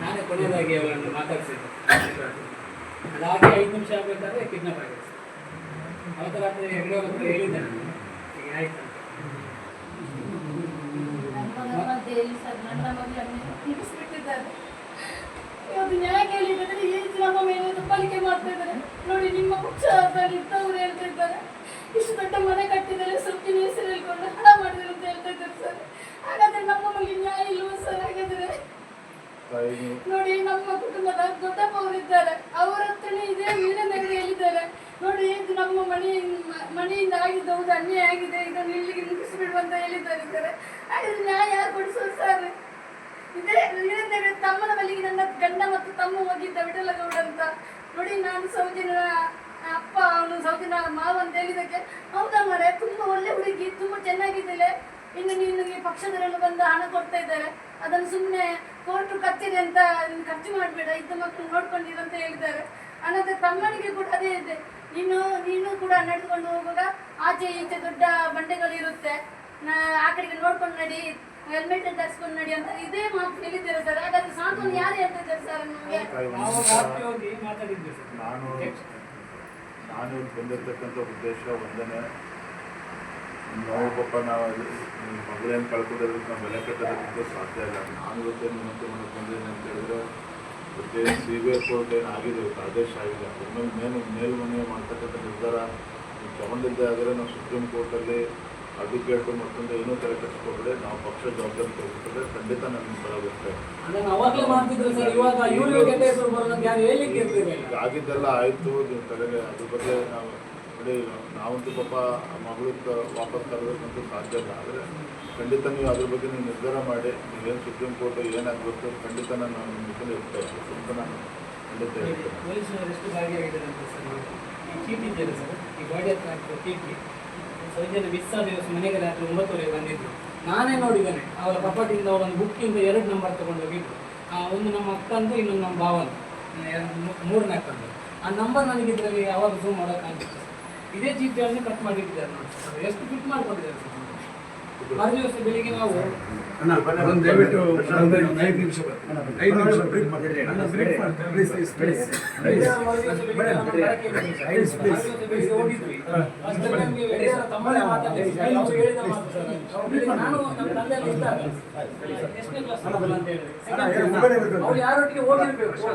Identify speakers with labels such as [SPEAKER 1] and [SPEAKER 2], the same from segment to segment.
[SPEAKER 1] ನಾನೇ ಕೊನೆಯದಾಗಿ ಅವರನ್ನು ಮಾತಾಡ್ಸಿದ್ದೆ ಅದಾಗಿ ಐದು ನಿಮಿಷ ಆಗಬೇಕಾದ್ರೆ ಕಿಡ್ನಾಪ್ ಆಗಿದೆ. ಅವತ್ತು ರಾತ್ರಿ ಅವ್ರ ಹತ್ರ ಹೇಳಿದ್ದೆ ಹೀಗೆ ಆಯ್ತು?
[SPEAKER 2] ನನ್ನ ಮಗಳನ್ನು ತಿಳಿಸ್ಬಿಟ್ಟಿದ್ದಾರೆ ಇವತ್ತು ನ್ಯಾಯ ಕೇಳಿದ್ರೆ ನಮ್ಮ ಮೇಲೆ ಮಾಡ್ತಾ ಇದ್ದಾರೆ. ನೋಡಿ, ನಿಮ್ಮ ಪಕ್ಷದಲ್ಲಿ ಇದ್ದವರು ಹೇಳ್ತಾ ಇದ್ದಾರೆ. ಇಷ್ಟು ದೊಡ್ಡ ಮನೆ ಕಟ್ಟಿದರೆ ಸುತ್ತಿನ ಹೆಸರು ಹೇಳ್ಕೊಂಡು ಹಣ ಮಾಡಿದ್ರು ಅಂತ ಹೇಳ್ತಾ ಇದ್ದಾರೆ ಸರ್. ಹಾಗಾದ್ರೆ ನಮ್ಮ ನ್ಯಾಯ ಇಲ್ವ ಸರ್? ಹಾಗಾದ್ರೆ? ನೋಡಿ, ನಮ್ಮ ಕುಟುಂಬದ ದೊಡ್ಡಪ್ಪ ಅವರಿದ್ದಾರೆ ಅವರ ಹತ್ರನೇ ಇದೇ ವೀರನಗರ ಹೇಳಿದ್ದಾರೆ ನೋಡಿ, ಇದು ನಮ್ಮ ಮನೆ ಮನೆಯಿಂದ ಆಗಿದ್ದು ಹೌದು, ಅನ್ಯಾಯ ಆಗಿದೆ. ಇದನ್ನು ಇಲ್ಲಿಗೆ ಮುಗಿಸಿಬಿಡುವ ಅಂತ ಹೇಳಿದ್ದಾರೆ ಸರ್. ಹಾಗಾದ್ರೆ ನ್ಯಾಯ ಯಾರು ಕೊಡಿಸೋದು ಸರ್? ಇದೇ ವೀರನಗರ ತಮ್ಮನ ಬಳಿಗೆ ನನ್ನ ಗಂಡ ಮತ್ತು ತಮ್ಮ ಹೋಗಿದ್ದ ವಿಠಲಗೌಡ ಅಂತ. ನೋಡಿ, ನಾನು ಸೌದಿನ ಅಪ್ಪ, ಅವನು ಸೌದಿನ ಮಾವ ಅಂತ ಹೇಳಿದಕ್ಕೆ ಹೌದಾ ಮರೆ ತುಂಬಾ ಒಳ್ಳೆ ಹುಡುಗಿ, ತುಂಬಾ ಚೆನ್ನಾಗಿದ್ದಾಳೆ. ಇನ್ನು ನೀನು ಈ ಪಕ್ಷದವರೆಲ್ಲ ಬಂದು ಹಣ ಕೊಡ್ತಾ ಇದ್ದಾರೆ. ಅದನ್ನು ಸುಮ್ಮನೆ ಕೋರ್ಟು ಕಚ್ಚಿದೆ ಅಂತ ಖರ್ಚು ಮಾಡಬೇಡ, ಇದ್ದ ಮಕ್ಕಳು ನೋಡ್ಕೊಂಡಿರು ಅಂತ ಹೇಳಿದ್ದಾರೆ. ಅನಂತರ ತಮ್ಮನಿಗೆ ಕೂಡ ಅದೇ ಇದೆ. ನೀನು ನೀನು ಕೂಡ ನಡೆದುಕೊಂಡು ಹೋಗುವಾಗ ಆಚೆ ಈಚೆ ದೊಡ್ಡ ಬಂಡೆಗಳು ಇರುತ್ತೆ ಆ ಕಡೆಗೆ ನೋಡ್ಕೊಂಡು ನಡಿ. ಹೆಲ್ಮೆಟ್ ಧರಿಸ್ಕೊಂಡು ನಡಿ ಅಂತ ಇದೇ ಮಾತು ಹೇಳಿದ್ದಾರೆ ಸರ್. ಹಾಗಾದ್ರೆ ಸಾಂತ್ವನ ಯಾರು ಹೇಳ್ತಿದ್ದಾರೆ ಸರ್ ನಮಗೆ?
[SPEAKER 3] ನಾನು ನಾನು ಬಂದಿರತಕ್ಕಂಥ ಉದ್ದೇಶ ಒಂದನೇ ನೋವು ಪಾಪ ನಾವು ಮಗಳೇನು ಕಳ್ಕೊಡೋದಕ್ಕೆ ನಾವು ಬೆಲೆ ಕಟ್ಟೋದಕ್ಕೆ ಸಾಧ್ಯ ಇಲ್ಲ. ನಾನು ಇವತ್ತೇನು ಮತ್ತೆ ಮಾಡಕ್ಕೆ ಬಂದಿದ್ದೀನಿ ಅಂತ ಹೇಳಿದ್ರೆ ಇವತ್ತೇ ಸಿ ಬಿ ಐ ಕೋರ್ಟ್ ಏನು ಆಗಿದೆ ಇವತ್ತು ಆದೇಶ ಆಗಿದೆ. ಒಮ್ಮೆ ಮೇಲು ಮೇಲ್ಮನವಿ ಮಾಡ್ತಕ್ಕಂಥ ನಿರ್ಧಾರ ನೀವು ತಗೊಂಡಿದ್ದೆ ಆದರೆ ನಾವು ಸುಪ್ರೀಂ ಕೋರ್ಟಲ್ಲಿ ಅಡ್ವೊಕೇಟು ಮತ್ತೊಂದು ಏನೂ ತಲೆ ಕಟ್ಟಿಸ್ಕೊಬೇಡಿ ನಾವು ಪಕ್ಷ ಜವಾಬ್ದಾರಿ ತೆಗೆದುಕೊಂಡ್ರೆ ಖಂಡಿತ
[SPEAKER 1] ಹೇಳಿಕ್ಕೆ ಇರ್ತಿರಲಿಲ್ಲ
[SPEAKER 3] ಈಗ ಆಗಿದ್ದೆಲ್ಲ ಆಯಿತು ನೀವು ತಲೆಗೆ ಅದ್ರ ಬಗ್ಗೆ ನಾವು ನೋಡಿ ನಾವಂತೂ ಪಾಪ ಮಗಳು ವಾಪಸ್ ತರಬೇಕಂತೂ ಸಾಧ್ಯ ಇಲ್ಲ. ಆದರೆ ಖಂಡಿತ ನೀವು ಅದ್ರ ಬಗ್ಗೆ ನೀವು ನಿರ್ಧಾರ ಮಾಡಿ ನೀವೇನು ಸುಪ್ರೀಂ ಕೋರ್ಟ್ ಏನಾಗಬೇಕು ಖಂಡಿತ ನಾನು ನಿಮ್ಮ ಜೊತೆ ಇರ್ತೇವೆ ಅಂತ ನಾನು ಖಂಡಿತ ಹೇಳ್ತೇನೆ.
[SPEAKER 1] ಈ ಚೀಟಿ ಇದೆಯಲ್ಲ ಸರ್ ಈ ಗಾಡಿ ಹತ್ರ ಹಾಕಿದ ಚೀಟಿ. ಸೌಜನ್ಯ ಮಿಸ್ ಆದ ದಿವಸ ಮನೆಗೆ ರಾತ್ರಿ ಒಂಬತ್ತುವರೆಗೆ ಬಂದಿದ್ರು. ನಾನೇ ನೋಡಿದ್ದೇನೆ ಅವರ ಕಪಾಟಿಂದ ಅವರೊಂದು ಬುಕ್ಕಿಂದ ಎರಡು ನಂಬರ್ ತಗೊಂಡು ಆ, ಒಂದು ನಮ್ಮ ಅಕ್ಕಂದು ಇನ್ನೊಂದು ನಮ್ಮ ಭಾವಂದು ಮೂರನೇ ಅಕ್ಕಂದು. ಆ ನಂಬರ್ ನನಗೆ ಇದರಲ್ಲಿ ಯಾವಾಗ ಝೂಮ್ ಮಾಡೋಕ್ಕಾಗಿತ್ತು ಇದೇ ಚೀಟಿಯನ್ನು ಕಟ್ ಮಾಡಿಟ್ಟಿದ್ದಾರೆ ನೋಡಿ ಸರ್ ಎಷ್ಟು ಫಿಟ್ ಮಾಡ್ಕೊಂಡಿದ್ದಾರೆ ಸರ್. ಬೆಳಿಗ್ಗೆ ನಾವು
[SPEAKER 4] ದಯವಿಟ್ಟು ಐದು ನಿಮಿಷ ಬರ್ತೀನಿ. ಐದು ನಿಮಿಷ ಬ್ರೇಕ್
[SPEAKER 1] ಯಾರೊಟ್ಟಿಗೆ ಹೋಗಿರ್ಬೇಕು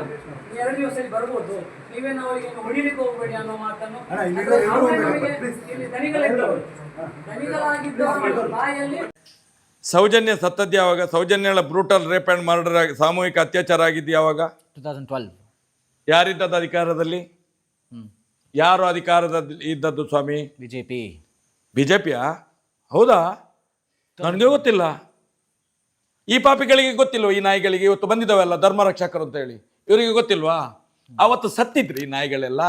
[SPEAKER 1] ಎರಡು ದಿವಸ ಇಲ್ಲಿ ಬರ್ಬೋದು. ನೀವೇನು ಅವರಿಗೆ ಹೊಡಿಲಿಕ್ಕೆ ಹೋಗ್ಬೇಡಿ ಅನ್ನೋ ಮಾತನ್ನು
[SPEAKER 4] ಅಣ್ಣ, ಇಲ್ಲಿ ಎಲ್ಲರೂ
[SPEAKER 5] ಸೌಜನ್ಯ ಸತ್ತದ್ದು ಯಾವಾಗ? ಸೌಜನ್ಯಳ ಬ್ರೂಟಲ್ ರೇಪ್ ಆ್ಯಂಡ್ ಮರ್ಡರ್ ಆಗಿ ಸಾಮೂಹಿಕ ಅತ್ಯಾಚಾರ ಆಗಿದ್ದು ಯಾವಾಗ?
[SPEAKER 6] ಟೂ ತೌಸಂಡ್ ಟ್ವೆಲ್ವ್
[SPEAKER 5] ಯಾರಿದ್ದದ್ದು ಅಧಿಕಾರದಲ್ಲಿ? ಯಾರು ಅಧಿಕಾರದಲ್ಲಿ ಇದ್ದದ್ದು ಸ್ವಾಮಿ?
[SPEAKER 6] B J P
[SPEAKER 5] B J ಪಿಯಾ ಹೌದಾ? ನನಗೆ ಗೊತ್ತಿಲ್ಲ. ಈ ಪಾಪಿಗಳಿಗೆ ಗೊತ್ತಿಲ್ವ? ಈ ನಾಯಿಗಳಿಗೆ ಇವತ್ತು ಬಂದಿದ್ದಾವೆಲ್ಲ ಧರ್ಮ ರಕ್ಷಕರು ಅಂತ ಹೇಳಿ. ಇವರಿಗೆ ಗೊತ್ತಿಲ್ವಾ? ಅವತ್ತು ಸತ್ತಿದ್ರಿ ಈ ನಾಯಿಗಳೆಲ್ಲ?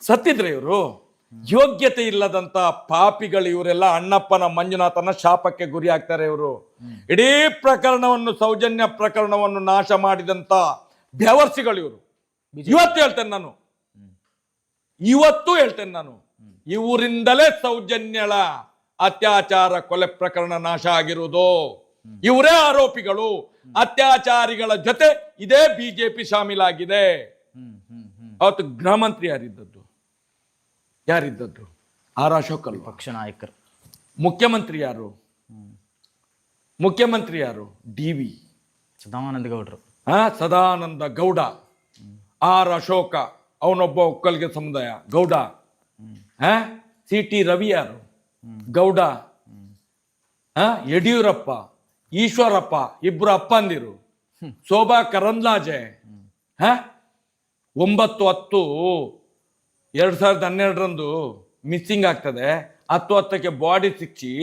[SPEAKER 5] ಸತ್ತಿದ್ರಿ ಇವರು? ಯೋಗ್ಯತೆ ಇಲ್ಲದಂತ ಪಾಪಿಗಳು ಇವರೆಲ್ಲ ಅಣ್ಣಪ್ಪನ ಮಂಜುನಾಥನ ಶಾಪಕ್ಕೆ ಗುರಿ ಆಗ್ತಾರೆ ಇವರು. ಇಡೀ ಪ್ರಕರಣವನ್ನು ಸೌಜನ್ಯ ಪ್ರಕರಣವನ್ನು ನಾಶ ಮಾಡಿದಂತ ಬೆವರ್ಸಿಗಳು ಇವರು. ಇವತ್ತು ಹೇಳ್ತೇನೆ ನಾನು. ಇವತ್ತು ಹೇಳ್ತೇನೆ ನಾನು. ಇವರಿಂದಲೇ ಸೌಜನ್ಯಳ ಅತ್ಯಾಚಾರ ಕೊಲೆ ಪ್ರಕರಣ ನಾಶ ಆಗಿರುವುದು. ಇವರೇ ಆರೋಪಿಗಳು. ಅತ್ಯಾಚಾರಿಗಳ ಜೊತೆ ಇದೇ ಬಿಜೆಪಿ ಶಾಮೀಲಾಗಿದೆ. ಅವತ್ತು ಗೃಹ ಮಂತ್ರಿ ಯಾರಿದ್ದದ್ದು? ಯಾರಿದ್ದದ್ದು? ಆರ್ ಅಶೋಕ್ ಅಲ್ವಾ?
[SPEAKER 6] ಪಕ್ಷ ನಾಯಕರು.
[SPEAKER 5] ಮುಖ್ಯಮಂತ್ರಿ ಯಾರು? ಮುಖ್ಯಮಂತ್ರಿ ಯಾರು? D V.
[SPEAKER 6] ಸದಾನಂದ ಗೌಡರು.
[SPEAKER 5] ಹಾ ಸದಾನಂದ ಗೌಡ. ಆರ್ ಅಶೋಕ ಅವನೊಬ್ಬ ಒಕ್ಕಲಿಗೆ ಸಮುದಾಯ. ಗೌಡ. ಹಾ ಸಿ ಟಿ ರವಿ ಯಾರು? ಗೌಡ. ಹಾ ಯಡಿಯೂರಪ್ಪ ಈಶ್ವರಪ್ಪ ಇಬ್ರು ಅಪ್ಪಂದಿರು. ಶೋಭಾ ಕರಂದ್ಲಾಜೆ. ಹ ಒಂಬತ್ತು ಹತ್ತು ಎರಡು ಸಾವಿರದ ಹನ್ನೆರಡರಂದು ಮಿಸ್ಸಿಂಗ್ ಆಗ್ತದೆ. ಹತ್ತು ಹತ್ತಕ್ಕೆ ಬಾಡಿ ಸಿಕ್ಕಿ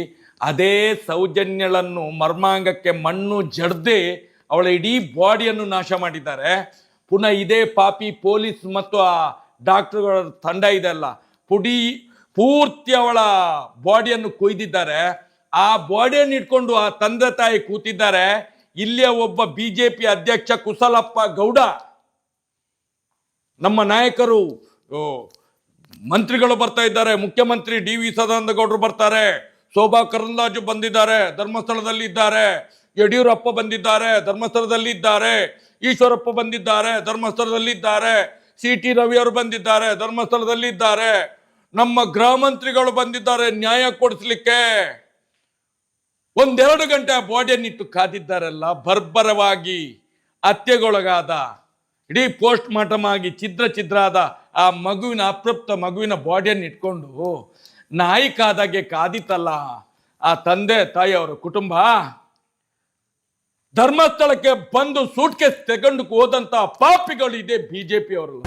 [SPEAKER 5] ಅದೇ ಸೌಜನ್ಯಳನ್ನು ಮರ್ಮಾಂಗಕ್ಕೆ ಮಣ್ಣು ಜಡ್ದೆ ಅವಳ ಇಡೀ ಬಾಡಿಯನ್ನು ನಾಶ ಮಾಡಿದ್ದಾರೆ. ಪುನಃ ಇದೇ ಪಾಪಿ ಪೊಲೀಸ್ ಮತ್ತು ಆ ಡಾಕ್ಟರ್ಗಳ ತಂಡ ಇದೆಲ್ಲ ಪುಡಿ, ಪೂರ್ತಿ ಅವಳ ಬಾಡಿಯನ್ನು ಕೊಯ್ದಿದ್ದಾರೆ. ಆ ಬಾಡಿಯನ್ನು ಇಟ್ಕೊಂಡು ಆ ತಂದೆ ತಾಯಿ ಕೂತಿದ್ದಾರೆ. ಇಲ್ಲಿಯ ಒಬ್ಬ ಬಿಜೆಪಿ ಅಧ್ಯಕ್ಷ ಕುಶಲಪ್ಪ ಗೌಡ. ನಮ್ಮ ನಾಯಕರು ಮಂತ್ರಿಗಳು ಬರ್ತಾ ಇದ್ದಾರೆ. ಮುಖ್ಯಮಂತ್ರಿ ಡಿ ವಿ ಸದಾನಂದ ಗೌಡರು ಬರ್ತಾರೆ. ಶೋಭಾ ಕರಂದಾಜು ಬಂದಿದ್ದಾರೆ. ಧರ್ಮಸ್ಥಳದಲ್ಲಿ ಇದ್ದಾರೆ. ಯಡಿಯೂರಪ್ಪ ಬಂದಿದ್ದಾರೆ. ಧರ್ಮಸ್ಥಳದಲ್ಲಿ ಇದ್ದಾರೆ. ಈಶ್ವರಪ್ಪ ಬಂದಿದ್ದಾರೆ. ಧರ್ಮಸ್ಥಳದಲ್ಲಿ ಇದ್ದಾರೆ. ಸಿ ಟಿ ರವಿ ಅವರು ಬಂದಿದ್ದಾರೆ. ಧರ್ಮಸ್ಥಳದಲ್ಲಿ ಇದ್ದಾರೆ. ನಮ್ಮ ಗೃಹ ಮಂತ್ರಿಗಳು ಬಂದಿದ್ದಾರೆ. ನ್ಯಾಯ ಕೊಡಿಸ್ಲಿಕ್ಕೆ. ಒಂದೆರಡು ಗಂಟೆ ಆ ಬಾಡಿಯನ್ನಿಟ್ಟು ಕಾದಿದ್ದಾರಲ್ಲ, ಬರ್ಬರವಾಗಿ ಹತ್ಯೆಗೊಳಗಾದ, ಇಡೀ ಪೋಸ್ಟ್ ಮಾರ್ಟಮ್ ಆಗಿ ಛಿದ್ರ ಛಿದ್ರ ಆದ ಆ ಮಗುವಿನ ಅಪ್ರಪ್ತ ಮಗುವಿನ ಬಾಡಿಯನ್ನು ಇಟ್ಕೊಂಡು, ನಾಯಿ ಕಾದಾಗೆ ಕಾದಿತ್ತಲ್ಲ, ಆ ತಂದೆ, ತಾಯಿ ಅವರ ಕುಟುಂಬ, ಧರ್ಮಸ್ಥಳಕ್ಕೆ ಬಂದು ಸೂಟ್ಕೇಸ್ ತೆಗೊಂಡು ಹೋದಂತ ಪಾಪಿಗಳು ಇದೆ ಬಿಜೆಪಿ ಅವರು